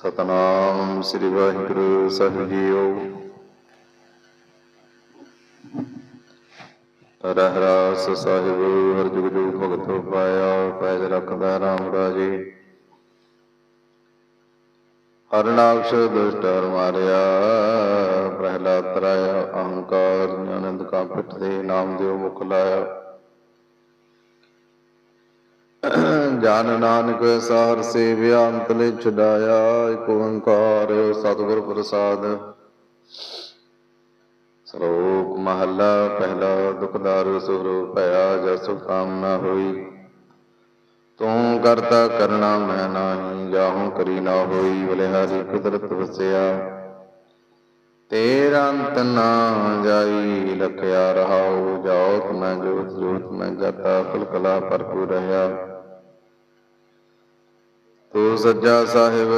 ਸਤਨਾਮ ਸ੍ਰੀ ਵਾਹਿਗੁਰੂ ਸਾਹਿਬ ਜੀਓ। ਰਹਿਰਾਸ ਸਾਹਿਬ, ਹਰ ਜੁਗ ਜੁਗ ਭਗਤ ਪਾਇਆ, ਪੈਜ ਰੱਖਦਾ ਰਾਮ ਰਾਜੇ। ਹਰਨਾਕਸ਼ ਦੁਸ਼ਟ ਮਾਰਿਆ, ਪ੍ਰਹਿਲਾਦ ਤਰਾਇਆ, ਅਹੰਕਾਰ ਆਨੰਦ ਕਾ ਪਿੱਠ ਦੇ ਨਾਮ ਦਿਓ ਮੁਖ ਲਾਇਆ। ਜਨ ਨਾਨਕ ਸਾਰ ਸੇਵਿਆ, ਅੰਤਲੇ ਛਡਾਇਆ ਏਕ ਓੰਕਾਰ ਸਤਿਗੁਰ ਪ੍ਰਸਾਦ। ਸ਼ਲੋਕ ਮਹੱਲਾ, ਪਹਿਲਾ ਦੁਖਦਾਰ ਸੁਰ, ਭਇਆ ਜਸ ਕਾਮਨਾ ਹੋਈ। ਤੂੰ ਕਰਤਾ ਕਰਨਾ ਮੈਂ ਨਾਹੀ, ਜਾਹੂ ਕਰੀ ਨਾ ਹੋਈ ਬਲਿਹਾਰੀ ਕੁਦਰਤ ਵਸਿਆ। ਤੇਰਾ ਅੰਤ ਨਾ ਜਾਈ, ਲਖਿਆ ਰਹਾਉ ਜਾਉ ਮੈਂ ਜੋਤ ਜੋਤ ਮੈਂ ਜਾਤਾ, ਫੁਲਕਲਾ ਭਰਪੂਰ ਰਹਾ ਤੂੰ ਸੱਜਾ ਸਾਹਿਬ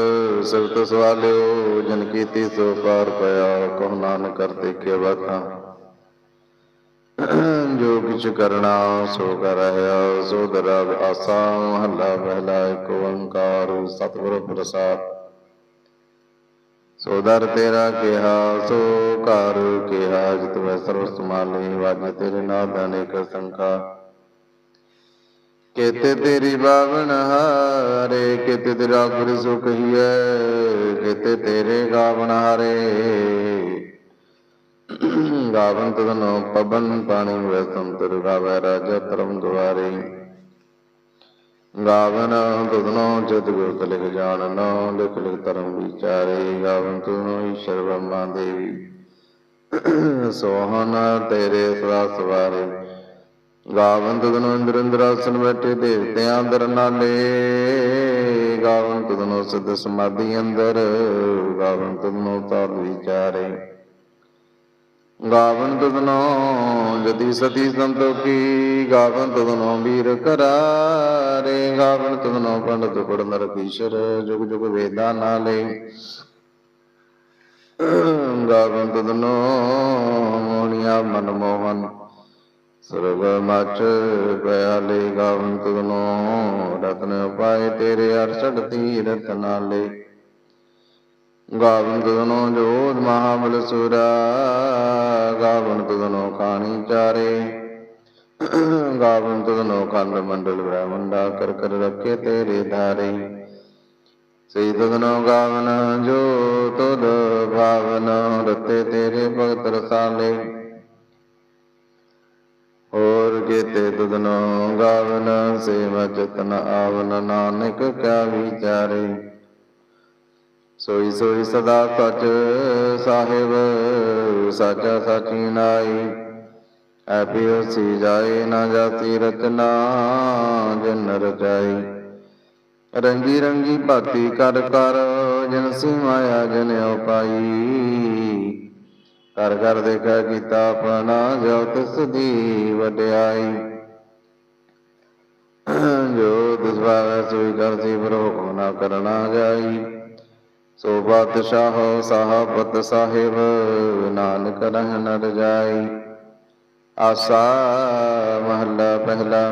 ਸਬਤ ਸਵਾਲਿਓ ਜਨ ਕੀਤੀ ਸੋ ਪਾਰ ਪਿਆ ਕਹੁ ਨਾਨਕ ਕਰਤੇ ਕੀ ਬਾਤਾਂ। ਜੋ ਕਿਛ ਕਰਨਾ, ਸੋ ਕਰ ਸੋ ਦਰਬ ਆਸਾ, ਮਹੱਲਾ ਪਹਿਲਾ ਏਕ ਓੰਕਾਰ, ਸਤਿਗੁਰ ਪ੍ਰਸਾਦ। ਸੋ ਦਰ ਤੇਰਾ ਕਿਹਾ, ਸੋ ਘਰ ਕਿਹਾ, ਜਿਤ ਮੈਂ ਸਰਵ ਸਮਾਲੇ ਵਾਜ ਤੇਰੇ ਨਾਮ ਅਨੇਕ ਸੰਖਾ ਕੇਤੇ ਤੇਰੀ ਬਾਵਨ ਹਾਰੇ, ਕੇਤੇ ਤੇਰਾ ਗੁਰ ਸੋ ਕਹੀਐ ਕੇਤੇ ਤੇਰੇ ਗਾਵਨ ਹਾਰੇ। ਗਾਵਨ ਤਦਨੋ ਪਵਨ ਪਾਣੀ ਵੈ ਸੰਤਰ ਗਾਵੈ, ਰਾਜਾ ਧਰਮ ਦੁਆਰੇ। ਗਾਵਨ ਤਦਨੋ ਜਦ ਗੁਰ ਲਿਖ ਜਾਣਨ ਲਿਖ ਲਿਖ ਧਰਮ ਵਿਚਾਰੇ। ਗਾਵਨ ਤਦਨੋ ਈਸ਼ਰ ਬ੍ਰਹਮਾ ਦੇਵੀ। ਸੋਹਨ ਤੇਰੇ ਸਦਾ ਸਵਾਰੇ ਗਾਵਨ ਤਦਨੋ ਇੰਦਰ ਇੰਦਰਾਸਨ ਬੈਠੇ ਦੇਵਤਿਆਂ ਅੰਦਰ ਨਾਲੇ। ਗਾਵਨ ਤਦਨੋ ਸਿੱਧ ਸਮਾਧੀ ਅੰਦਰ ਗਾਵਨ ਤਦਨੋ ਤਾਰ ਵਿਚਾਰੇ। ਗਾਵਨ ਤਦਨੋ ਜਤੀ ਸਤੀ ਸੰਤੋਖੀ ਗਾਵੰਤ ਤਦਨੋ ਵੀਰ ਕਰਾਰੇ। ਗਾਵੰਤ ਤਦਨੋ ਪੰਡਤ ਪੜ ਨਰਕੀਸ਼ਰ ਜੁਗ ਜੁਗ ਵੇਦਾਂ ਨਾਲੇ। ਗਾਵੰਤ ਤਦਨੋ ਮੋਹਣੀਆਂ ਮਨਮੋਹਨ ਸਰਬ ਮਚ ਪਿਆਲੇ ਗਾਵਨ ਤਦਨੋ ਰਤਨ ਪਾਏ ਤੇਰੇ ਅਰਸ਼ਡ ਤੀਰਤ ਨਾਲੇ। ਗਾਵਨ ਤਦਨੋ ਜੋਧ ਮਹਾਬਲ ਸੁਰਾ, ਗਾਵਨ ਤਦਨੋ ਖਾਣੀ ਚਾਰੇ। ਗਾਵਨ ਤਦਨੋ ਖੰਡ ਮੰਡਲ ਬ੍ਰਹਮੰਡਾ ਕਰ ਕਰ ਰੱਖੇ ਤੇਰੇ ਧਾਰੇ। ਸਈ ਤਦਨੋ ਗਾਵਨ ਜੋ ਤੁਧ ਭਾਵਨ ਰਤੇ ਤੇਰੇ ਭਗਤ ਰਸਾਲੇ। ਹੋਰ ਕੀਤੇ ਤੁਧਨੋ ਗਾਵਨ, ਸੇਵਾ ਜਤਨ ਆਵਨ, ਨਾਨਕ ਕਿਆ ਵਿਚਾਰੇ। ਸੋਈ ਸੋਈ ਸਦਾ ਸਚ ਸਾਹਿਬ, ਸਾਚਾ ਸਾਚੀ ਨਾਈ। ਐਪਿਓ ਸੀ ਜਾਏ ਨਾ ਜਾਤੀ ਰਚਨਾ, ਜਨ ਰਚਾਈ। ਰੰਗੀ ਰੰਗੀ ਭਾਤੀ ਕਰ ਕਰ, ਜਨ ਸੀ ਮਾਇਆ ਜਨ ਉਪਾਈ। ਕਰ ਕਰ ਦੇਖਾ ਕੀਤਾ ਆਪਣਾ ਜੋ ਤਿਸ ਦੀ ਵਡਿਆਈ। ਜੋ ਤਿਸ ਭਾਵੈ ਸੋਈ ਕਰ ਪਰ ਹੁਕਮ ਨਾ ਕਰਨਾ ਜਾਈ। ਸੋ ਬਾਦਸ਼ਾਹ ਸਾਹਬਤ ਸਾਹਿਬ, ਨਾਨਕ ਰਹਿ ਨ ਰਜਾਈ ਆਸਾ ਮਹੱਲਾ ਪਹਿਲਾ,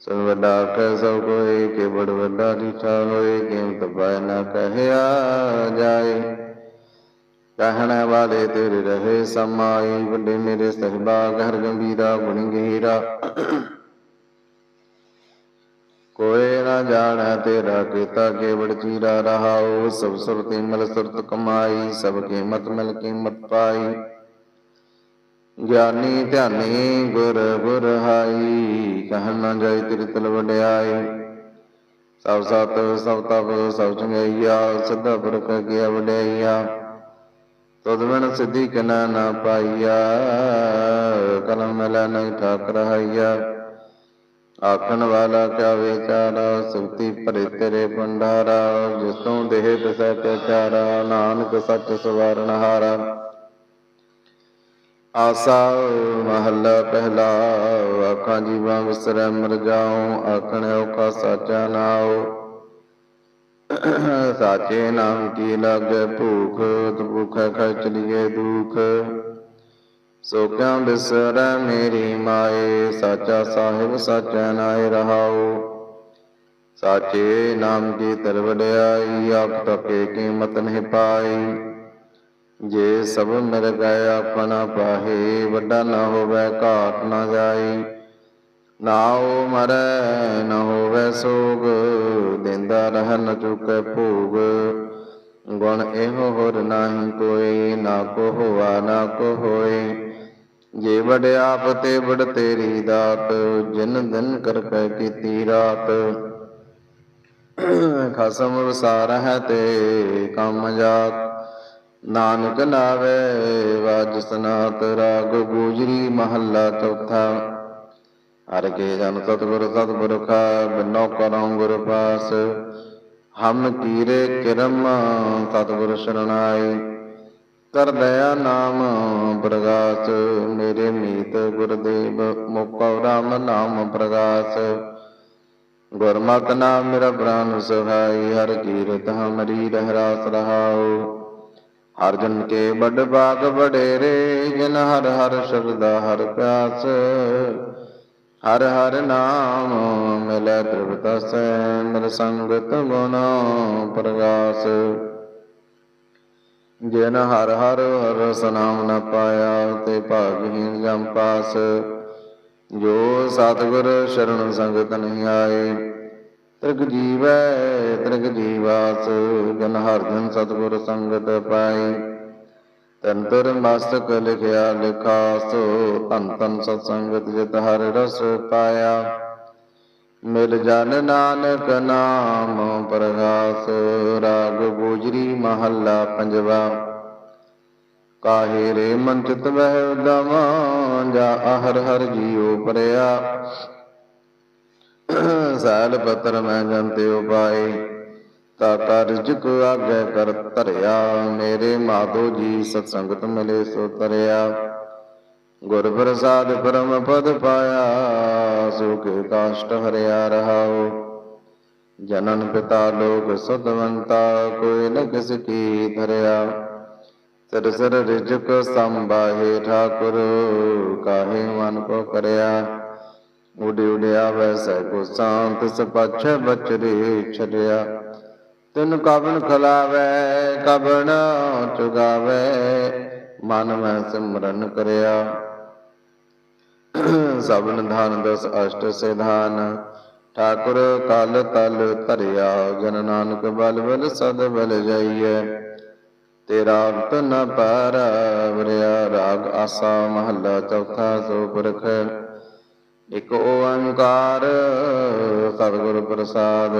ਸੋ ਵੱਡਾ ਕਹਿ ਸੋ ਕੋਈ ਕੇ ਬੜ ਵੱਡਾ ਡੀਠਾ ਹੋਏ, ਕਿਉਂ ਤਪੈ ਨਾ ਕਹਿਆ ਜਾਏ। ਕਹਿਣ ਵਾਲੇ ਤੇਰੇ ਰਹੇ। ਸਮਾਈ ਵੱਡੇ ਮੇਰੇ ਸਹਿਬਾ, ਘਰ ਗੰਭੀਰਾ, ਗੁਣ ਗਹੀਰਾ। ਕੋਏ ਨਾ ਜਾਣੈ ਤੇਰਾ ਕੀਤਾ ਕੇਵੜ ਚੀਰਾ ਰਹਾਉ। ਸਭ ਸੁਰਤੀ ਮਲ ਸੁਰਤ ਕਮਾਈ, ਸਭ ਕੀਮਤ ਮਿਲ ਕੀਮਤ ਪਾਈ। ਗਿਆਨੀ ਧਿਆਨੀ ਗੁਰ ਗੁਰ ਹਾਈ ਕਹਿਣ ਨਾ ਜਾਈ ਤੇਰੀ ਤਲ ਵਡਿਆਈ। ਸਭ ਸਤ, ਸਭ ਤਪ, ਸਭ ਚੰਗਈਆ ਸਿੱਧਾ ਪੁਰਖ ਗਿਆ ਵਡਿਆਈਆ। ਤਦ ਸਿੱਧੀ ਕਨਾ ਨਾ ਪਾਈਆ ਕਲਮ ਮਲਾ ਨਹੀਂ ਠਾਕ ਰਹਾਈਆ ਆਖਣ ਵਾਲਾ ਕਿਆ ਵਿਚਾਰਾ ਸੁਖਤੀ ਭਰੇ ਤੇਰੇ ਭੰਡਾਰਾ ਜਿਸ ਤੋਂ ਦੇਹ ਤਸੈ ਤੇ ਨਾਨਕ ਸੱਚ ਸਵਾਰਨ ਹਾਰਾ ਆਸਾ ਮਹੱਲਾ ਪਹਿਲਾ ਆਖਾਂ ਜੀਵਾਂ ਵਿਸਰੈ ਮਰ ਜਾਉ ਆਖਣ ਔਕਾ ਸਾਚਾ ਨਾਉ ਸਾਚੇ ਨਾਮ ਕੀ ਲਾਗੇ ਭੂਖ ਭੁਖੈ ਖੈ ਚਲੀਏ ਦੁਖ। ਸੋ ਬਿਸਰੈ ਮੇਰੀ ਮਾਏ, ਸਾਚਾ ਸਾਹਿਬ ਸਾਚਾ ਨਾਇ ਰਹਾਉ। ਸਾਚੇ ਨਾਮ ਕੀ ਤਰ ਵਡਿਆਈ ਆਪ ਤਕੇ ਕੀਮਤ ਨਹੀਂ ਪਾਈ। ਜੇ ਸਭ ਮਿਲ ਗਏ, ਆਪਣਾ ਪਾਹੇ, ਵੱਡਾ ਨਾ ਹੋਵੇ, ਘਾਟ ਨਾ ਜਾਈ। ਨਾ ਮਰੈ ਨਾ ਹੋਵੇ ਸੋਗ, ਦਿੰਦਾ ਰਹਿ ਨ ਚੁਕੇ ਭੋਗ। ਗੁਣ ਇਹੋ ਹੋਰ ਨਾਹੀ ਕੋਈ ਨਾ ਕੋ ਹੋਆ, ਨਾ ਕੋ ਹੋਏ। ਜੇ ਵਡਿਆਪ ਤੇ ਵਡ ਤੇਰੀ ਦਾਤ, ਜਿਨ ਦਿਨ ਕਰ ਕੈ ਕੀਤੀ ਰਾਤ। ਖਸਮ ਵਸਾਰ ਹੈ ਤੇ ਕੰਮ ਜਾਤ। ਨਾਨਕ ਨਾਵੇ, ਵਾਜ ਸਨਾਤ, ਰਾਗ ਗੂਜਰੀ ਮਹੱਲਾ ਚੌਥਾ। ਹਰ ਕੇ ਜਨ ਸਤਿਗੁਰ ਸਤਿਗੁਰਖਾ ਬਿਨੋ ਕਰਉ ਗੁਰ ਪਾਸ। ਹਮ ਕੀਰੇ ਕਿਰਮ ਸਤਿਗੁਰ ਸ਼ਰਣਾਈ ਕਰ ਦਇਆ ਨਾਮ ਪ੍ਰਗਾਸ ਮੇਰੇ ਮੀਤ ਗੁਰਦੇਵ ਮੁਕਉ ਰਾਮ ਨਾਮ ਪ੍ਰਗਾਸ। ਗੁਰਮਤਿ ਨਾਮ ਮੇਰਾ ਪ੍ਰਾਨ ਸੁਹਾਈ ਹਰ ਕੀਰਤ ਹਮਰੀ ਰਹਿ ਰਾਸ ਰਹਾਉ। ਹਰ ਜਨ ਕੇ ਬੜ ਬਾਗ ਬਡੇਰੇ ਜਿਨ ਹਰ ਹਰ ਸ਼ਰਦਾ ਹਰ ਪਿਆਸ। ਹਰ ਹਰ ਨਾਮ ਮਿਲੈ ਤ੍ਰਿਪਤਸੈ ਮਿਲ ਸੰਗਤ ਗੁਣ ਪ੍ਰਗਾਸ। ਜਿਨ ਹਰ ਹਰ ਹਰ ਸਨਾਮ ਨ ਪਾਇਆ, ਤੇ ਭਾਗਹੀਨ ਜਮ ਪਾਸ। ਜੋ ਸਤਿਗੁਰ ਸ਼ਰਨ ਸੰਗਤ ਨਹੀਂ ਆਏ, ਤ੍ਰਿਗ ਜੀਵੈ ਤ੍ਰਿਗ ਜੀਵਾਸ। ਜਨ ਹਰ ਜਨ ਸਤਿਗੁਰ ਸੰਗਤ ਪਾਈ ਤਨ ਮਸਤਕ ਲਿਖਿਆ ਲਿਖਾਸ ਤਨ ਤਨ ਸਤ ਸੰਗਤ ਜਿਤ ਹਰ ਰਸ ਪਾਇਆ। ਮਿਲ ਜਨ ਨਾਨਕ ਨਾਮ ਪ੍ਰਗਾਸ, ਰਾਗ ਗੋਜਰੀ ਮਹੱਲਾ ਪੰਜਵਾ। ਕਾਹੇ ਰੇ ਮਨ ਚਿਤ ਵਹਿ ਉਦਮ ਜਾ ਹਰ ਹਰ ਜੀਉ ਪਰਿਆ। ਸਾਲ ਪਤਰ ਮੈਂ ਜੰਤੇ ਉਪਾਏ। ਤਾ ਕਰਜਕ ਆਗੇ ਕਰ ਧਰਿਆ। ਮੇਰੇ ਮਾਧੋ ਜੀ ਸਤ ਸੰਗਤ ਮਿਲੇ ਸੋ ਤਰਿਆ। ਗੁਰ ਪ੍ਰਸਾਦ ਪਰਮ ਪਦ ਪਾਇਆ ਸੁਖ ਕਾਸ਼ਟ ਹਰਿਆ ਰਹਾਉ। ਜਨਨ ਪਿਤਾ ਲੋਕ ਸੁਧਵੰਤਾ ਕੋਈ ਨ ਕਿਸ ਕੀ ਧਰਿਆ। ਸਿਰ ਸਿਰ ਰਿਜਕ ਸੰਭਾਹੇ ਠਾਕੁਰ, ਕਾਹੇ ਮਨ ਕੋ ਕਰਿਆ। ਉਡੇ ਉਡਿਆ ਵੈਸੈ ਕੋ ਸ਼ਾਂਤ, ਸਪਛ ਬਚਰੇ ਛੜਿਆ ਤਿਨ ਕਬਨ ਖਲਾਵੇ ਕਬਨ ਚੁਗਾਵੇ, ਮਨ ਮੈਂ ਸਿਮਰਨ ਕਰਿਆ। ਸਭਨ ਧਨ ਦਸ ਅਸ਼ਟ ਸਿਧਾਨ, ਠਾਕੁਰ ਕਲ ਤਲ ਧਰਿਆ, ਜਨ ਨਾਨਕ ਬਲ ਬਲ ਸਦ ਬਲ ਜਾਈਐ। ਤੇਰਾ ਅੰਤ ਨ ਪਾਰ, ਵਰਿਆ ਰਾਗ ਆਸਾ, ਮਹੱਲਾ ਚੌਥਾ ਸੋ ਪੁਰਖ ਇਕ ਓੰਕਾਰ, ਸਤਿਗੁਰ ਪ੍ਰਸਾਦ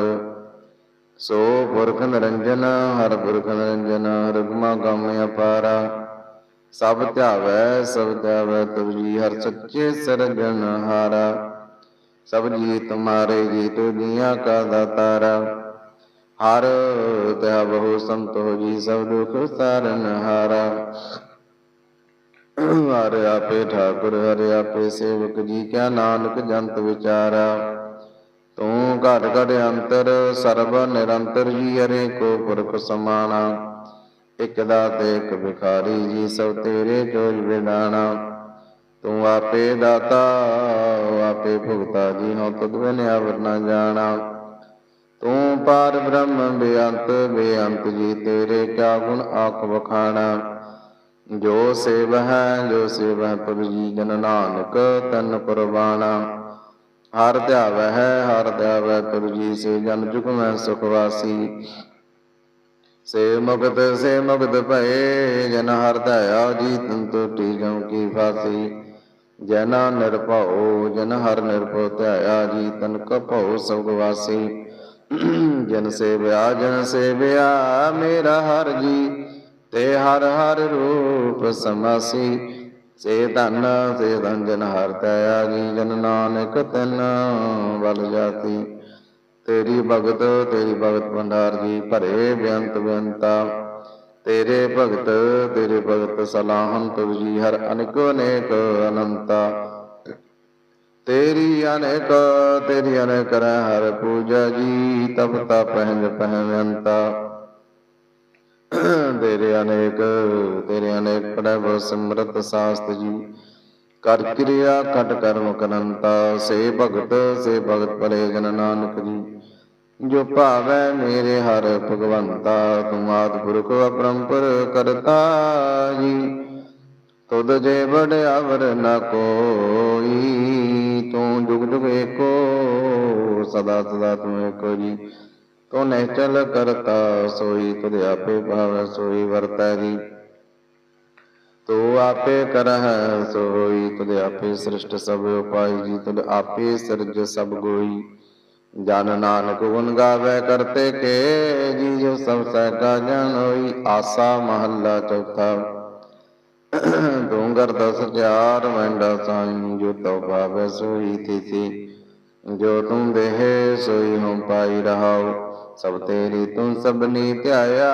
ਸੋ ਪੁਰਖ ਨਿਰੰਜਨ, ਹਰ ਪੁਰਖ ਨਿਰੰਜਨ ਰਗਮਾ ਗਮ ਅਪਾਰਾ। ਸਭ ਧਿਆਵੈ ਸਭ ਧਿਆਵੈ ਤੁਮ ਹਰ ਸੱਚੇ ਸਰਜਣ ਹਾਰਾ। ਸਭ ਜੀ ਤੁਮਾਰੇ ਜੀ ਤੋ ਜੀਆਂ ਕਾ ਦਾਤਾਰਾ। ਹਰ ਤਹ ਬਹੁ ਸੰਤੋ ਜੀ, ਸਭ ਦੁਖ ਸਾਰਨ ਹਾਰਾ। ਹਰ ਆਪੇ ਠਾਕੁਰ, ਹਰ ਆਪੇ ਸੇਵਕ ਜੀ, ਕਿਆ ਨਾਨਕ ਜੰਤ ਵਿਚਾਰਾ। ਤੂੰ ਘਟ ਘਟ ਅੰਤਰ, ਸਰਬ ਨਿਰੰਤਰ ਜੀ ਹਰੇ ਕੋ ਪੁਰਖ ਸਮਾਣਾ। ਇਕ ਦਾਤੇ, ਇਕ ਭਿਖਾਰੀ ਜੀ ਸਭ ਤੇਰੇ ਜੋਜ ਵਿਦਾਣਾ ਤੂੰ ਆਪੇ ਦਾਤਾ, ਆਪੇ ਭੁਗਤਾ ਜੀ ਹਉ ਤੁਧ ਬਿਨ ਅਵਰ ਜਾਣਾ। ਤੂੰ ਪਾਰ ਬ੍ਰਹਮ ਬੇਅੰਤ ਬੇਅੰਤ ਜੀ ਤੇਰੇ ਕਿਆ ਗੁਣ ਆਖ ਵਖਾਣਾ। ਜੋ ਸੇਵ ਹੈ, ਜੋ ਸੇਵ ਹੈ ਪ੍ਰਭੂ ਜੀ, ਜਨ ਨਾਨਕ ਤਨ ਕੁਰਬਾਨਾ ਹਰ ਧਿਆਵੈ, ਹੈ ਹਰ ਧਿਆਵੈ ਪ੍ਰਭੂ ਜੀ ਸੇ ਜਨ ਜੁਗ ਸੁਖ ਵਾਸੀ। ਸੇ ਮੁਕਤ ਸੇ ਮੁਕਤ ਭਏ, ਜਨ ਹਰ ਦਇਆ ਜੀ ਤਨ ਟੋਟੀ ਜਉ ਕੀ ਫਾਸੀ। ਜਨਾ ਨਿਰਭਉ, ਜਨ ਹਰ ਨਿਰਭਉ ਧਿਆਇਆ ਜੀ ਤਨ ਕਪਉ ਸਭ ਵਾਸੀ। ਜਨ ਸੇਵਿਆ ਜਨ ਸੇਵਿਆ, ਮੇਰਾ ਹਰ ਜੀ, ਤੇ ਹਰ ਹਰ ਰੂਪ ਸਮਾਸੀ। ਸੇ ਧਨ ਸੇ ਧਨ ਜਨ ਹਰ ਦਇਆ ਜੀ ਜਨ ਨਾਨਕ ਤਨ ਵਲ ਜਾਤੀ ਤੇਰੀ ਭਗਤ ਤੇਰੀ ਭਗਤ ਭੰਡਾਰ ਜੀ, ਭਰੇ ਬੇਅੰਤ ਬੇਅੰਤਾ। ਤੇਰੇ ਭਗਤ ਤੇਰੇ ਭਗਤ ਸਲਾਹਨ ਤੁਰ ਜੀ, ਹਰ ਅਨੇਕ ਅਨੇਕ ਅਨੰਤਾ। ਤੇਰੀ ਅਨੇਕ ਤੇਰੀ ਅਨੇਕ ਰਹਿ ਹਰ ਪੂਜਾ ਜੀ, ਤਪ ਤਪ ਪਹਿਨ ਪਹਿਨੰਤਾ ਤੇਰੇ ਅਨੇਕ ਤੇਰੇ ਅਨੇਕ ਪ੍ਰਭ ਸਿਮਰਤ ਸਾਸਤ ਜੀ। ਕਰ ਕਿਰਿਆ ਕਟ ਕਰਮ ਕਰੰਤਾ ਸੇ ਭਗਤ ਸੇ ਭਗਤ ਭਲੇ ਜਨ ਨਾਨਕ ਜੀ। ਜੋ ਭਾਵੈ ਮੇਰੇ ਹਰ ਭਗਵੰਤਾ, ਤੁਮ ਆਦਿ ਪੁਰਖ ਅਪਰੰਪਰ ਕਰਤਾ ਜੀ। ਤੁਧ ਜੇ ਵਡਿਆਵਰ ਨ ਕੋਈ, ਤੂੰ ਜੁਗ ਜੁਗ ਏਕੋ, ਸਦਾ ਸਦਾ ਤੂੰ ਏਕੋ ਜੀ। ਤੂੰ ਨਿਹਚਲ ਕਰਤਾ, ਸੋਈ ਤੁਧ ਆਪੇ ਭਾਵੈ ਸੋਈ ਵਰਤੈ ਜੀ ਤੂੰ ਆਪੇ ਕਰਹਿ, ਸੋਈ ਤੁਧ ਆਪੇ ਸ੍ਰਿਸ਼ਟ ਸਭ ਉਪਾਈ ਜੀ ਤੁਧ ਆਪੇ ਸਿਰਜ ਸਭ ਗੋਈ। ਜਨ ਨਾਨਕ ਗੁਣ ਗਾਵੇ ਕਰਤੇ ਕੇ ਜੀ ਜੋ ਸਭ ਸਹਿਗਾ ਜਨ ਹੋਈ, ਆਸਾ ਮਹੱਲਾ ਚੌਥਾ। ਤੂੰ ਕਰਦਾ ਸਚਾਰ ਵੰਡਾ ਸਾਈ, ਜੋ ਤਉ ਭਾਵੇ ਸੋਈ ਤੀਤੀ ਜੋ ਤੂੰ ਦੇਹ, ਸੋਈ ਹਉ ਪਾਈ ਰਹਾਉ। ਸਭ ਤੇਰੀ ਤੂੰ ਸਭਨੀ ਧਿਆਇਆ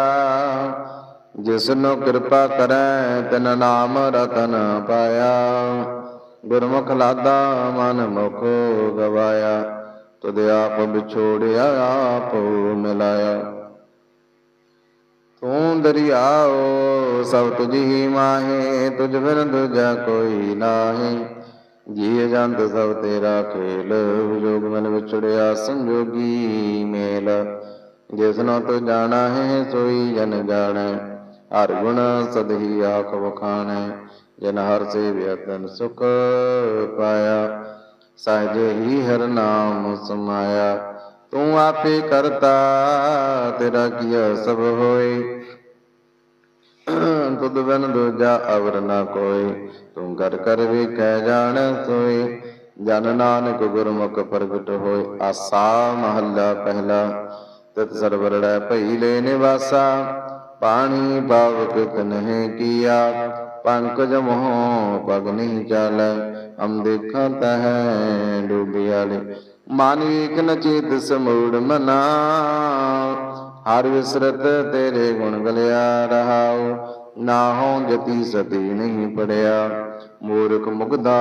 ਜਿਸਨੋ ਕਿਰਪਾ ਕਰੈ, ਤਿਨ ਨਾਮ ਰਤਨ ਪਾਇਆ। ਗੁਰਮੁਖ ਲਾਦਾ ਮਨ ਮੁਖ ਗਵਾਇਆ, ਤੁਧ ਆਪ ਵਿਛੋੜਿਆ, ਆਪ ਮਿਲਾਇਆ। ਤੂੰ ਦਰਿਆਓ, ਸਭ ਤੁਝ ਹੀ ਮਾਹੇ, ਤੁਝ ਬਿਨ ਦੂਜਾ ਕੋਈ ਨਾਹੀ। ਜੀ ਜੰਤ ਸਭ ਤੇਰਾ ਖੇਲ ਜੋਗ ਮਨ ਵਿਛੜਿਆ, ਸੰਜੋਗੀ ਮੇਲ। ਜਿਸਨੋ ਤੂੰ ਜਾਣਾ ਹੈ ਸੋਈ ਜਨ ਜਾਣੈ। ਹਰ ਗੁਣ ਸਦਹੀ ਆਖ ਵਖਾਣੈ, ਜਨ ਹਰ ਸੇਵਿਆ ਤਨ ਸੁਖ ਪਾਇਆ। ਸਹਜੇ ਹੀ ਹਰ ਨਾਮ ਸਮਾਇਆ। ਤੂੰ ਆਪੇ ਕਰਤਾ, ਤੇਰਾ ਕੀਆ ਸਭ ਹੋਏ। ਤੁਧ ਬਿਨ ਦੂਜਾ ਅਵਰ ਨਾ ਕੋਈ ਤੂੰ ਕਰ ਕਰ ਕਹਿ ਜਾਣ ਸੋਈ ਜਨ ਨਾਨਕ ਗੁਰਮੁਖ ਪ੍ਰਗਟ ਹੋਏ। ਆਸਾ ਮਹੱਲਾ ਪਹਿਲਾ। ਤਿਤ ਸਰਵਰੜੈ ਭਈ ਲੈ ਨਿਵਾਸਾ, ਪਾਣੀ ਪਾਵਕ ਤਨਹਿ ਕੀਆ, ਪੰਕਜ ਮੋਹ ਪਗ ਨਹੀਂ ਚਾਲੈ, ਹਮ ਦੇਖਾਂ ਤਹ ਡੂਬਿਆਲੇ ਮਨ ਏਕ ਨ ਚੇਤ ਸਮੂੜ ਮਨਾ, ਹਰ ਵਿਸਰਤ ਤੇਰੇ ਗੁਣ ਗਲਿਆ ਰਹਾਉ, ਨਾਹੋਂ ਜਤੀ ਸਤੀ ਨਹੀਂ ਪੜਿਆ। ਮੂਰਖ ਮੁਗਦਾ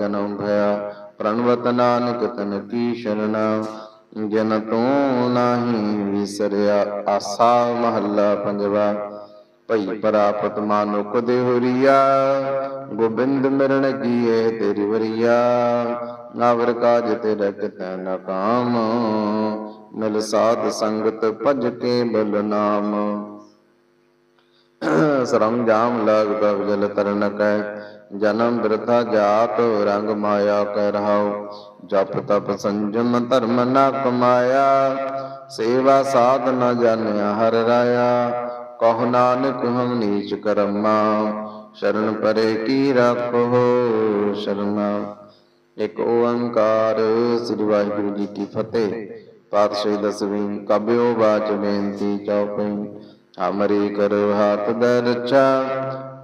ਜਨਮ ਭਇਆ, ਪ੍ਰਣਵਤ ਨਾਨਕ ਤਨ ਕੀ ਸ਼ਰਣਾ ਜਨ ਤੂੰ ਨਾਹੀ ਵਿਸਰਿਆ, ਆਸਾ ਮਹੱਲਾ ਪੰਜਵਾ, ਭਈ ਪ੍ਰਾਪਤ ਮਾਨੁਕ ਦੇ ਹੋਰੀਆ ਗੋਬਿੰਦ ਮਿਰਣ ਕੀਏ ਤੇਰੀ ਵਰੀਆ, ਨਾਵਰ ਕਾਜ ਤੇਰਾ ਕਿਤੈ ਨ ਕਾਮ, ਮਿਲ ਸਾਧ ਸੰਗਤ ਭਜ ਕੇ ਬਲ ਨਾਮ। ਸਰਮ ਜਾਮ ਲਗ ਤਬ ਜਲ ਤਰਨ ਕੈ ਜਨਮ ਬਿਰਥਾ ਜਾਤ, ਰੰਗ ਮਾਇਆ ਕਹਿ ਰਹਾਉ। ਜਪ ਤਪ ਸੰਜਮ ਧਰਮ ਨ ਕਮਾਇਆ। ਸੇਵਾ ਸਾਧ ਨ ਜਾਣਿਆ ਹਰ ਰਾਇਆ। ਕਹੁ ਨਾਨਕ ਹਮ ਨੀਚ ਕਰਮਾ। ਸ਼ਰਨ ਪਰੇ ਕੀ ਰੱਖੋ ਸ਼ਰਮਾ। ਇੱਕ ਓੰਕਾਰ ਸ੍ਰੀ ਵਾਹਿਗੁਰੂ ਜੀ ਕੀ ਫਤਿਹ। ਪਾਤਸ਼ਾਹੀ ਦਸਵੀਂ ਕਬਿਓ ਬਾਚ ਬੇਨਤੀ ਚਉਪਈ ਹਮਰੀ ਕਰੋ ਹਾਥ ਦਰ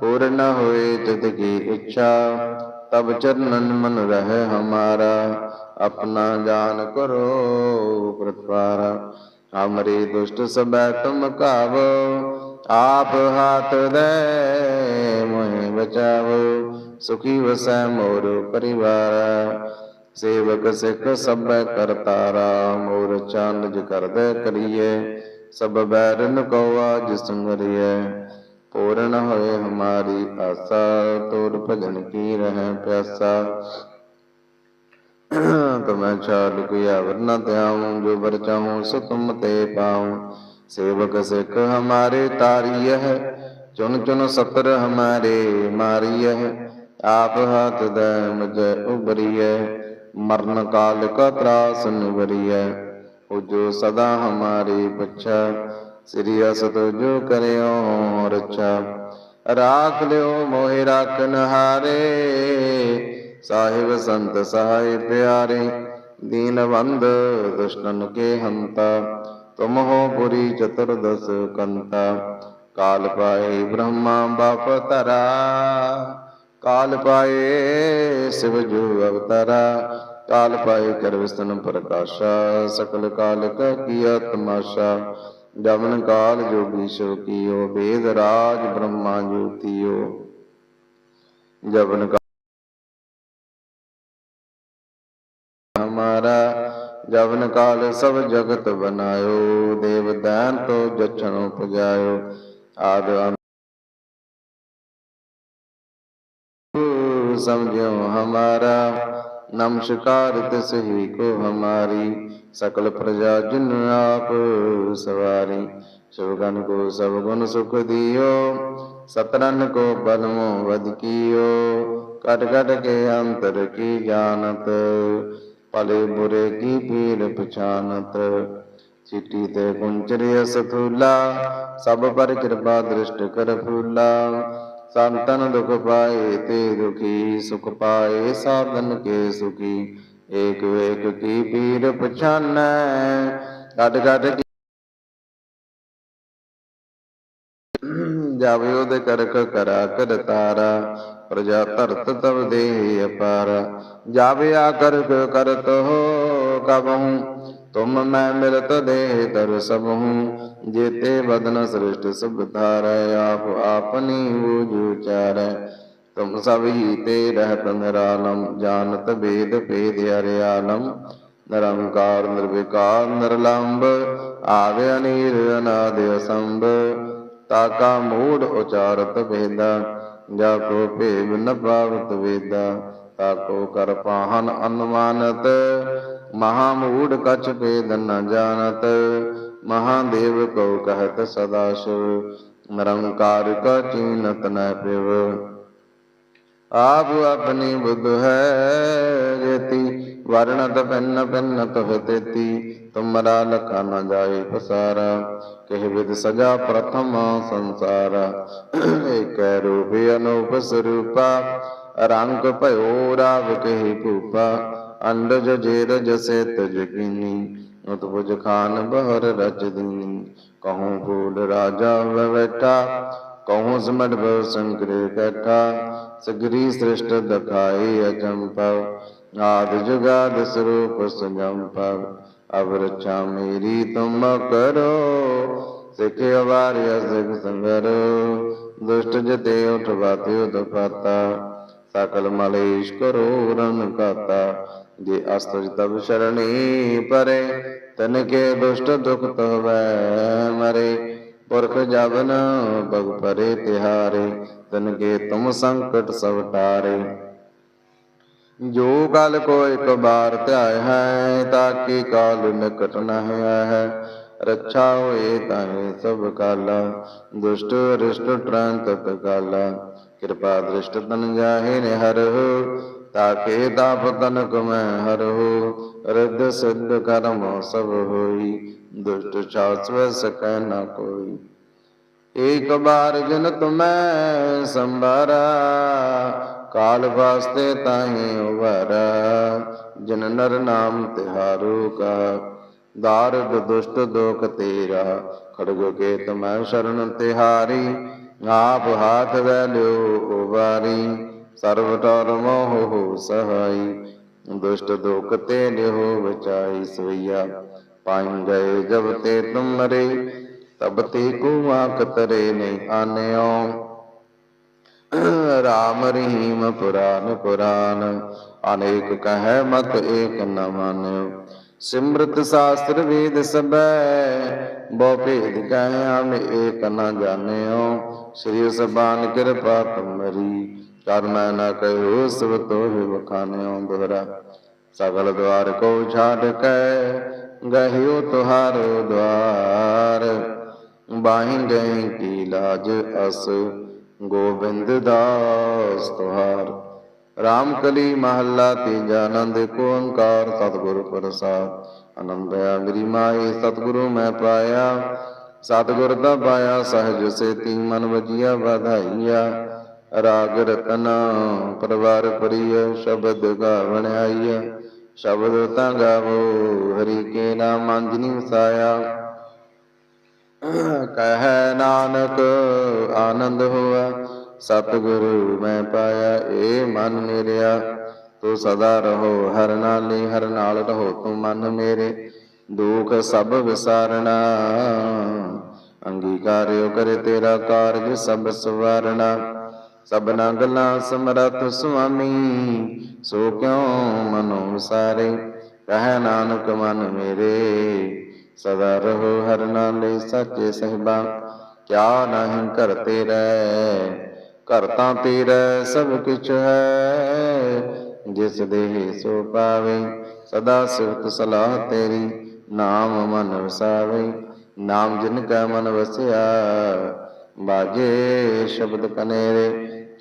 ਰੱਛਾ ਪੂਰਨ ਹੋਏ ਤਿਤ ਕੀ ਇੱਛਾ, ਤਬ ਚਰਨਨ ਮਨ ਰਹਿ ਹਮਾਰਾ, ਆਪਣਾ ਜਾਨ ਕਰੋ ਪ੍ਰਤਵਾਰਾ ਹਮਰੀ ਦੁਸ਼ਟ ਸਬੈ ਤੁਮ ਕਾਵੋ, ਆਪ ਹਾਥ ਦੇ ਮੋਹਿ ਬਚਾਵੋ, ਸੁਖੀ ਵਸੈ ਮੋਰ ਪਰਿਵਾਰ। ਸੇਵਕ ਸਿੱਖ ਸਭੈ ਕਰਤਾਰਾ ਮੋਰ ਚੰਦ ਜ ਕਰਦੈ ਕਰੀਏ, ਸਭ ਬੈਰਨ ਕੋ ਆਜ ਪੂਰਨ ਹੋਏ ਹਮਾਰੀ ਆਸਾ, ਤੋਰ ਭਜਨ ਕੀ ਰਹਿ ਪਿਆਸਾ। ਤੁਮੈ ਚਾਲ ਕੋਈ ਆਵਰ ਧਿਆਉ, ਜੋ ਵਰ ਚਾਹੂੰ ਸੋ ਤੇ ਪਾਉ। ਸੇਵਕ ਸਿੱਖ ਹਮਾਰੇ ਤਾਰੀ ਹੈ ਚੁਨ ਚੁਨ ਸਤਰ ਹਮਾਰੇ ਮਾਰੀ ਹੈ ਆਪ ਹੱਥ ਦੈ ਮਜੈ ਉਬਰੀਐ ਮਰਨ ਕਾਲ ਕਾ ਤਰਾਸ ਹੈ ਉਹ ਜੋ ਸਦਾ ਹਮਾਰੇ ਬਚਾ ਸ੍ਰੀ ਅਸਤਜੋ ਕਰਿਓ ਰਚਾ। ਰਾਖ ਲਿਓ ਮੋਹਿ ਰਾਖਨ ਹਾਰੇ ਸਾਹਿਬ ਸੰਤ ਸਹਾਇ ਪਿਆਰੇ, ਦੀਨਵੰਦ ਦੁਸ਼ਟਨ ਕੇ ਹੰਤਾ। ਤੁਮ ਹੋ ਪੁਰੀ ਚਤੁਰਦਸ ਕੰਤਾ। ਕਾਲ ਪਾਏ ਬ੍ਰਹਮਾ ਬਾਪ ਤਰਾ ਕਾਲ ਪਾਏ ਸਿਵ ਜੁ ਅਵਤਾਰਾ। ਕਾਲ ਪਾਏ ਕਰਵਸਤਨ ਪ੍ਰਕਾਸ਼ਾ। ਸਕਲ ਕਾਲ ਕਾ ਕੀਆ ਤਮਾਸ਼ਾ ਦਮਨ ਕਾਲ ਜੋਗੀ ਸ਼ੋਕੀਓ ਵੇਦ ਰਾਜ ਬ੍ਰਹਮਾ ਜੋਤੀਓ। ਜਬਨ ਹਮਾਰਾ ਜਵਨ ਕਾਲ ਸਭ ਜਗਤ ਬਨਾਇਓ, ਦੇਵ ਦਾਨ ਤੋ ਜਚਨ ਉਪਜਾਇਓ। ਆਦ ਸਮਝਿਓ ਹਮਾਰਾ ਨਮਸਕਾਰ ਤਿਸ ਹੀ ਕੋ ਹਮਾਰੀ, ਸਕਲ ਪ੍ਰਜਾ ਜਿਨ ਆਪ ਸਵਾਰੀ। ਸੁਗਨ ਕੋ ਸਭ ਗੁਣ ਸੁਖ ਦਿਓ ਸਤਰਨ ਕੋ ਬਲਮੋ ਵਦ ਕੀਓ। ਕਟ ਕਟ ਕੇ ਅੰਤਰ ਕੀ ਜਾਣਤ ਪਲੇ ਬੁਰੇ ਕੀ ਪੀਰ ਪਛਾਨਤ। ਚਿੱਟੀ ਤੇ ਗੁੰਚਰਿਆ ਸਥੂਲਾ, ਸਭ ਪਰ ਕਿਰਪਾ ਦ੍ਰਿਸ਼ਟ ਕਰ ਫੂਲਾ। ਸੰਤਨ ਦੁਖ ਪਾਏ ਤੇ ਦੁਖੀ ਸੁਖ ਪਾਏ, ਸਾਧਨ ਕੇ ਸੁਖੀ। ਏਕ ਏਕ ਕੀ ਪੀਰ ਪਛਾਨੈ ਕੱਢ ਕੱਢ ਜਾਵੇ ਉਹਦੇ ਕਰਕ ਕਰਾ ਕਰ ਤਾਰਾ, ਪ੍ਰਜਾ ਧਰਤ ਤਵ ਦੇ ਅਪਾਰ। ਜਾਵੇ ਕਰਕ ਕਰਤ ਹੋ ਕਬਹੂ ਤੁਮ ਮੈਂ ਮਿਲਤ ਦੇਹ ਦਰ ਸਭੂ ਜੇਤੇ ਬਦਨ ਸ੍ਰਿਸ਼ਟ ਸੁਭ ਧਾਰੈ, ਆਪ ਆਪਨੀ ਬੂਝੂ ਚਾਰੈ ਤੁਮ ਸਭ ਹੀ ਤੇ ਰਹਿਤ ਨਿਰਾਲਮ, ਜਾਣਤ ਭੇਦ ਭੇਦ ਹਰਿਆਲਮ ਨਿਰੰਕਾਰ, ਨਿਰਵਿਕਾਰ, ਨਿਰਲੰਭ, ਆਦਿ ਅਨੀਰ, ਅਨਾਦਿ ਅਸੰਭ। ਤਾਕਾ ਮੂੜ ਉਚਾਰਤ ਵੇਦਾ ਜਾ ਕੋ ਭੇਵ ਨ ਪਾਵਤ ਵੇਦਾ। ਤਾਕੋ ਕਰ ਪਾਹਨ ਅਨੁਮਾਨਤ ਮਹਾ ਮੂੜ ਕਛ ਭੇਦ ਨ ਜਾਣਤ, ਮਹਾਦੇਵ ਕੋ ਕਹਤ ਸਦਾ ਸ਼ਿਵ, ਨਿਰੰਕਾਰ ਕਾ ਚੀਨਤ ਨ ਪਿਵ। ਆਪ ਆਪਣੀ ਬੁੱਧ ਹੈ ਜੇਤੀ ਵਰਣਤ ਪਿੰਨ ਪਿੰਨ ਤੁਹ ਤੇਤੀ, ਤੁਮਰਾ ਲਖਾ ਨ ਜਾਏ ਪਸਾਰਾ, ਕਹਿ ਵਿਦ ਸਜਾ ਪ੍ਰਥਮ ਸੰਸਾਰ। ਏਕੈ ਰੂਪ ਅਨੂਪ ਸਰੂਪਾ, ਰੰਗ ਭਇਓ ਰਾਵ ਕਹਿ ਭੂਪਾ। ਅੰਡਜ ਜੇਰ ਜਸੇ ਤਜ ਕੀਨੀ ਉਤਪੁਜ ਖਾਨ ਬਹਰ ਰਚ ਦੀਨੀ। ਕਹੂੰ ਬੋਲ ਰਾਜਾ ਬੈਠਾ ਕਹੂੰ ਸਮਟ ਬਉ ਸੰਕਰੇ ਕੈਠਾ ਸਗਰੀ ਸ੍ਰਿਸ਼ਟ ਦਖਾਈ ਅਜੰਪਵ ਆਦ ਜੁਗਾਦ ਸਰੂਪ ਸੰਜੰਪਵ ਅਬ ਰਛਾ ਮੇਰੀ ਤੁਮ ਕਰੋ, ਸਿਖੇ ਵਾਰਿਆ ਸਿਖ ਸੰਗਰ। ਦੁਸ਼ਟ ਜਤੇ ਉਠਵਾਤੇ ਉਦਪਾਤਾ। ਸਕਲ ਮਲੇਸ਼ ਕਰੋ ਰਨ ਕਾਤਾ। ਜੇ ਅਸਤਜ ਤਬ ਸ਼ਰਣੀ ਪਰੇ ਤਨ ਕੇ ਦੁਸ਼ਟ ਦੁਖ ਤਵੈ ਮਰੇ। ਪੁਰਖ ਜਬਨ ਬਗ ਪਰੇ ਤਿਹਾਰੇ ਤਨ ਕੇ ਤੁਮ ਸੰਕਟ ਸਭ ਟਾਰੇ। ਜੋ ਕਲ ਕੋ ਇੱਕ ਬਾਰ ਧਿਆਇ ਹੈ ਤਾਕੀ ਕਾਲ ਨਿਕਟ ਨਹਿ ਹੈ। ਰੱਛਾ ਹੋਏ ਤਾਹੇ ਸਭ ਕਾਲਾ, ਦੁਸ਼ਟ ਰਿਸ਼ਟ ਟ੍ਰਾਂਤ ਕਾਲਾ ਕਿਰਪਾ ਦ੍ਰਿਸ਼ਟ ਤਨ ਜਾਹੇ ਨੇ ਹਰ ਤਾਕੇ ਤਾਪ ਤਨਕ ਮੈਂ ਹਰਹੁ ਰਿੱਧ ਸਿੱਧ ਕਰਮ ਸਭ ਹੋਈ, ਦੁਸ਼ਟ ਛਾਸਵ ਸਕੈ ਨ ਕੋਈ। ਏਕ ਬਾਰ ਜਨ ਤੁਮੈ ਸੰਭਾਰਾ, ਕਾਲ ਵਾਸਤੇ ਤਾਹੀ ਉਵਰਾ ਜਨ ਨਰ ਨਾਮ ਤਿਹਾਰੂ ਕਾ ਦਾਰਦ ਦੁਸ਼ਟ ਦੋਖ ਤੇਰਾ। ਖੜਗ ਕੇ ਤੁਮੈ ਸ਼ਰਨ ਤਿਹਾਰੀ ਆਪ ਹਾਥ ਵੈ ਲਿਓ ਉਵਾਰੀ ਸਰਬ ਟਰ ਮੋਹ ਹੋ ਸਹਾਈ। ਦੁਸ਼ਟ ਦੁਖ ਤੇ ਲਿਓ ਬਚਾਈ ਸਵਈਆ। ਪਾਈ ਗਏ ਜਬ ਤੇ ਤੁਮਰੇ ਤਬ ਤੇ ਕੋ ਆਖ ਤਰੇ ਨਹੀਂ ਆਨਿਓ। ਰਾਮ ਰਹੀਮ ਪੁਰਾਨ ਪੁਰਾਨ, ਅਨੇਕ ਕਹੈ ਮਤ ਏਕ ਨ ਮਾਨਿਓ। ਸਿਮਰਤ ਸ਼ਾਸਤਰ ਵੇਦ ਸਬੈ ਬਹੁ ਭੇਦ ਕਹਿ ਹਮ ਏਕ ਨ ਜਾਣਿਓ। ਸ੍ਰੀ ਸਬਾਨ ਕਿਰਪਾ ਤੁਮਰੀ, ਕਰ ਮੈਂ ਕਹਿਓ ਸਭ ਤੋਹਿ ਵਖਾਨਿਓ ਦੁਹਰਾ ਸਗਲ ਦਵਾਰ ਕੋ ਛਾੜ ਕੇ ਗਹਿਓ ਤੁਹਾਰੋ ਦਵਾਰ। ਬਾਹੀਂ ਗਏ ਕੀ ਲਾਜ ਅਸ, ਗੋਬਿੰਦ ਦਾਸ ਤੁਹਾਰ। ਰਾਮ ਕਲੀ ਮਹੱਲਾ ਤੀਜਾ ਆਨੰਦ, ਕੋ ਓੰਕਾਰ ਸਤਿਗੁਰ ਪ੍ਰਸਾਦ। ਆਨੰਦ ਆ ਮੇਰੀ ਮਾਏ ਸਤਿਗੁਰੂ ਮੈਂ ਪਾਇਆ। ਸਤਿਗੁਰ ਦਾ ਪਾਇਆ ਸਹਿਜ ਸੇਤੀ ਮਨ ਵਜੀਆ ਵਧਾਈਆ। ਰਾਗ ਰਤਨ ਪਰਵਾਰ ਪ੍ਰਿਯ ਸ਼ਬਦ ਗਾਵਣ ਆਈਆ। ਸ਼ਬਦ ਤਾਂ ਗਾਵੋ, ਹਰੀ ਕੇ ਨਾਮ ਅੰਜਨੀ ਵਸਾਇਆ। ਕਹੈ ਨਾਨਕ, ਆਨੰਦ ਹੋਆ। ਸਤਿਗੁਰੂ ਮੈਂ ਪਾਇਆ, ਏ ਮਨ ਮੇਰਿਆ। ਤੂੰ ਸਦਾ ਰਹੋ, ਹਰ ਨਾਲੇ ਹਰ ਨਾਲ ਰਹੋ, ਤੂੰ ਮਨ ਮੇਰੇ। ਦੁਖ ਸਭ ਵਿਸਾਰਣਾ। ਅੰਗੀਕਾਰਿਓ ਕਰੇ ਤੇਰਾ ਕਾਰਜ ਸਭ ਸਵਾਰਣਾ। ਸਭਨਾ ਗੱਲਾਂ ਸਮਰਥ ਸੁਆਮੀ, ਸੋ ਕਿਉ ਮਨੋ ਵਿਸਾਰੇ? ਕਹੈ ਨਾਨਕ, ਮਨ ਮੇਰੇ, ਸਦਾ ਰਹੋ ਹਰ ਨਾਲੇ ਸੱਚੇ ਸਹਿਬਾ। ਕਿਆ ਨਹੀਂ ਘਰ ਤੇਰੇ, ਘਰ ਤਾਂ ਸਭ ਕੁਛ ਹੈ। ਜਿਸ ਦੇਹ ਸੋ ਪਾਵੇ, ਸਦਾ ਸਿਫਤ ਸਲਾਹ ਤੇਰੀ। ਨਾਮ ਮਨ ਵਸਾਵੇ, ਨਾਮ ਜਿਨ ਕੈ ਮਨ ਵਸਿਆ, ਬਾਜੇ ਸ਼ਬਦ ਕਨੇਰੇ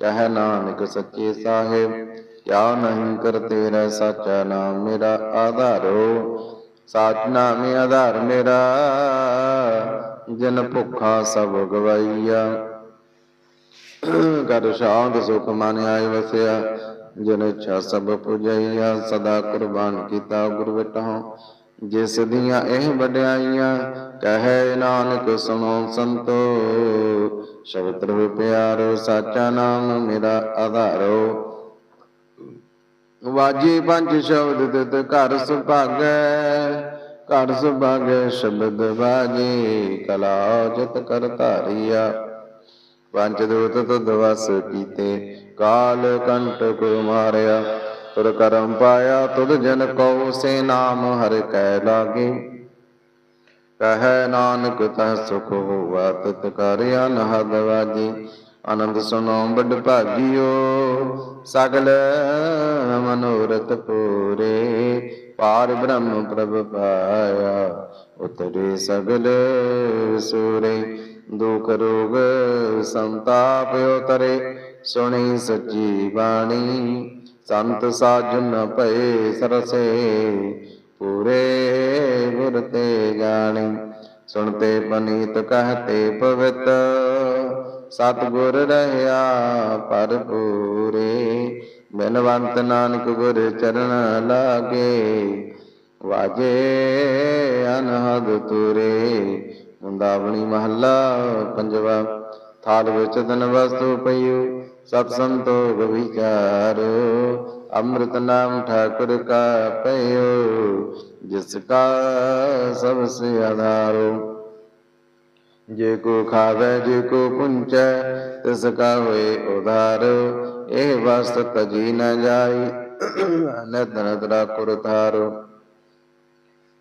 ਕਹੈ ਨਾਨਕ ਸੱਚੇ ਸਾਹਿਬ, ਕਿਆ ਨਹੀਂ ਕਰ ਤੇਰਾ ਸਾਚਾ ਨਾਮ ਮੇਰਾ ਆਧਾਰੋ, ਸਾਚ ਨਾਮ ਆਧਾਰ ਮੇਰਾ, ਜਨ ਭੁੱਖਾ ਸਭ ਗਵਾਈਆ। ਕਰ ਸ਼ਾਂਤ ਸੁਖ ਮਨ ਆਏ ਵਸਿਆ, ਜਨ ਇੱਛਾ ਸਭ ਪੁਜਈਆ, ਸਦਾ ਕੁਰਬਾਨ ਕੀਤਾ ਗੁਰ ਵਿਟਹੁ ਜਿਸ ਦੀਆਂ ਇਹ ਵਡਿਆਈਆਂ ਕਹੈ ਨਾਨਕ ਸੁਣੋ ਸੰਤੋ, ਸ਼ਬਦ ਰਵ ਪਿਆਰੋ, ਸਾਚਾ ਨਾਮ ਮੇਰਾ ਆਧਾਰੋ। ਵਾਜੀ ਪੰਜ ਸ਼ਬਦ ਤਿਤ ਘਰ ਸੁਭਾਗੈ ਘਰ ਸੁਭਾਗੈ ਸ਼ਬਦ ਵਾਜੇ, ਕਲਾ ਜਤ ਕਰ ਧਾਰਿਆ। ਪੰਜ ਦੂਤ ਤੁਧ ਵਸ ਕੀਤੇ, ਕਾਲ ਕੰਟਕ ਮਾਰਿਆ ਤੁਰ ਕਰਮ ਪਾਇਆ, ਤੁਧ ਜਨ ਕਉ ਸੇ ਨਾਮ ਹਰ ਕੈ ਲਾਗੇ। ਕਹੈ ਨਾਨਕ, ਤਹ ਸੁਖ ਹੋਵਾ ਤਤ ਕਰ ਅਨਹਦ ਵਾਜੀ ਆਨੰਦ ਸੁਨੋ ਬੜ ਭਾਗਿਓ, ਸਗਲ ਮਨੋਰਥ ਪੂਰੇ। ਪਾਰ ਬ੍ਰਹਮ ਪ੍ਰਭ ਪਾਇਆ, ਉਤਰੇ ਸਗਲ ਸੂਰੇ। ਦੁਖ ਰੋਗ ਸੰਤਾਪ ਉਤਰੇ, ਸੁਣੀ ਸੱਚੀ ਬਾਣੀ। ਸੰਤ ਸਾਜਨ ਭਏ ਸਰਸੇ। ਪੂਰੇ ਗੁਰ ਤੇ ਜਾਣੀ, ਸੁਣਤੇ ਪਨੀਤ ਕਹਤੇ ਪਵਿੱਤ। ਸਤਿਗੁਰ ਰਹਿਆ ਭਰਪੂਰੇ, ਬਿਨਵੰਤ ਨਾਨਕ ਗੁਰ ਚਰਨ ਲਾਗੇ। ਵਾਜੇ ਅਨਹਦ ਤੁਰੇ ਮੁੰਦਾਵਣੀ ਮਹੱਲਾ, ਪੰਜਵਾ ਥਾਲ ਵਿੱਚ ਧਨ ਵਸਤੂ ਪਈਓ ਸਤ ਸੰਤੋਖ ਵਿਚਾਰ। ਅੰਮ੍ਰਿਤ ਨਾਮ ਠਾਕੁਰ ਕਾ ਪਈਓ ਜਿਸ ਕਾ ਸਭ ਸੇ ਆਧਾਰੋ। ਜੇ ਕੋ ਖਾਵੇ, ਜੇ ਕੋ ਪੁੰਚੈ, ਤਿਸ ਕਾ ਹੋਏ ਉਧਾਰ। ਇਹ ਵਸਤ ਤਜੀ ਨ ਜਾਈ ਅਨੰਦ ਨਦਰਾ ਕੁਰ ਧਾਰੋ।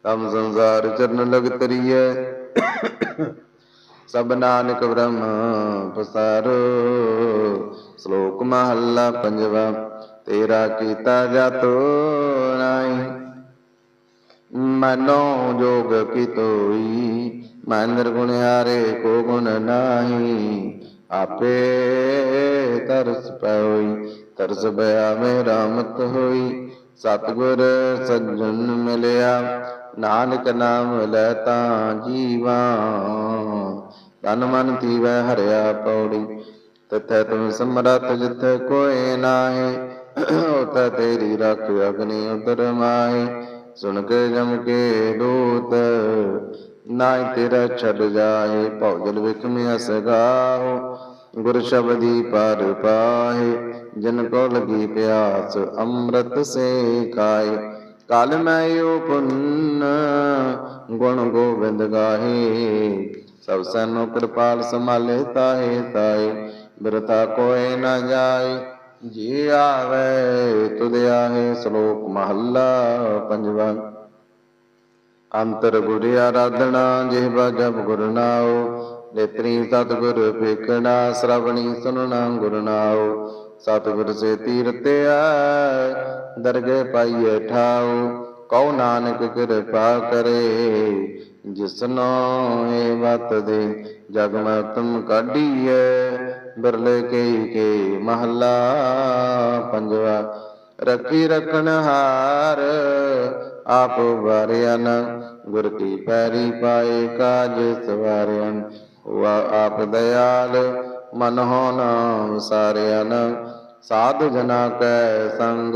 ਤਮ ਸੰਸਾਰ ਚਰਨ ਲਗ ਤਰੀਐ ਸਭ ਨਾਨਕ ਬ੍ਰਹਮ ਪਸਾਰੋ। ਸ਼ਲੋਕ ਮਹੱਲਾ ਪੰਜਵਾ, ਤੇਰਾ ਕੀਤਾ ਜਾਤੋ ਨਾਹੀ। ਮਨੋ ਜੋਗ ਕੀ ਮਨ ਨਿਰਗੁਣ ਹਾਰੇ ਕੋ ਗੁਣ ਨਾਹੀ। ਆਪੇ ਤਰਸ ਪਈ ਤਰਸ ਬਿਆ ਮੇਰਾ ਰਾਮਤ ਹੋਈ। ਸਤਗੁਰ ਸੱਜਣ ਮਿਲਿਆ ਨਾਨਕ ਨਾਮ ਲੈ ਤਾਂ ਜੀਵਾ। ਤਨ ਮਨ ਤੀਵੈ ਹਰਿਆ ਪੌੜੀ, ਤਥੈ ਤੁਮ ਸਮਰਤ ਜਿਥੈ ਕੋਇ ਨਾਹੀ। ਉਤੈ ਤੇਰੀ ਰਖ ਅਗਨੀ ਉਦਰ ਮਾਹੀ। ਸੁਣ ਕੇ ਜਮ ਕੇ ਦੂਤ ਨਾਇ ਤੇਰਾ ਛੱਡ ਜਾਏ ਭੌਜਲ ਵਿਖ ਮੇ ਅਸਗਾਹੋ ਗੁਰ ਸ਼ਬਦੀ ਪਰ ਪਾਹੇ। ਜਨ ਕੋ ਲਗੀ ਪਿਆਸ, ਅੰਮ੍ਰਿਤ ਸੇ ਖਾਏ ਕਲ ਮੈਂ ਉਪਨ, ਗੁਣ ਗੋਬਿੰਦ ਗਾਹੇ। ਸਭ ਸਨੋ ਕਿਰਪਾਲ ਸੰਭਾਲੇ ਤਾਹੇ ਤਾਏ ਬਿਰਤਾ ਕੋਏ ਨਾ ਜਾਏ, ਜੀ ਆਵੇ ਤੁਧ ਆਹੇ ਸ਼ਲੋਕ ਮਹੱਲਾ ਪੰਜਵਾ। ਅੰਤਰ ਗੁਰ ਆਰਾਧਨਾ ਜਿਹਵਾ ਜਪ ਗੁਰ ਨਾਉ, ਨੇਤਰੀ ਸਤਿਗੁਰ ਵੇਖਣਾ ਸ਼ਰਵਣੀ ਸੁਨਣਾ ਗੁਰ ਨਾਉ। ਸਤਿਗੁਰ ਸੇ ਤੀਰਤਿਆ ਦਰਗੇ ਪਾਈਏ ਠਾਉ, ਕਉ ਨਾਨਕ ਕਿਰਪਾ ਕਰੇ। ਜਿਸਨੋ ਏ ਵਤ ਦੇ ਜਗ ਮੈਂ ਕਾਢੀਐ, ਬਿਰਲੇ ਕਈ ਕੇ ਮਹੱਲਾ ਪੰਜਵਾ, ਰੱਖੀ ਰਖਣ ਹਾਰ, ਆਪ ਵਾਰਿਆਨ, ਗੁਰ ਕੀ ਪੈਰੀ ਪਾਏ ਕਾਜ ਸਵਾਰਿਆਨ। ਵਾ ਆਪ ਦਇਆਲ ਮਨ ਹੋ ਨਾਮ ਸਾਧ ਜਨਾ ਕੈ ਸੰਗ।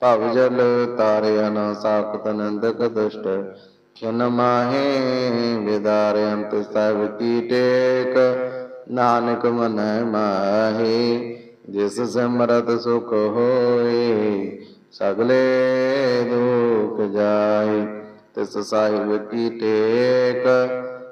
ਭਵ ਜਲ ਤਾਰਿਆਨ ਸਾਖਤ ਨੰਦਕ ਦੁਸ਼ਟ। ਖਿਨ ਮਾਹੇ ਵਿਦਾਰਯੰਤ ਸਭ ਕੀ ਟੇਕ। ਨਾਨਕ ਮਨ ਮਾਹੇ, ਜਿਸ ਸਿਮਰਤ ਸੁਖ ਹੋਏ, ਸਗਲੇ ਦੁਖ ਜਾਏ, ਤਿਸ ਸਾਹਿਬ ਕੀ ਟੇਕ।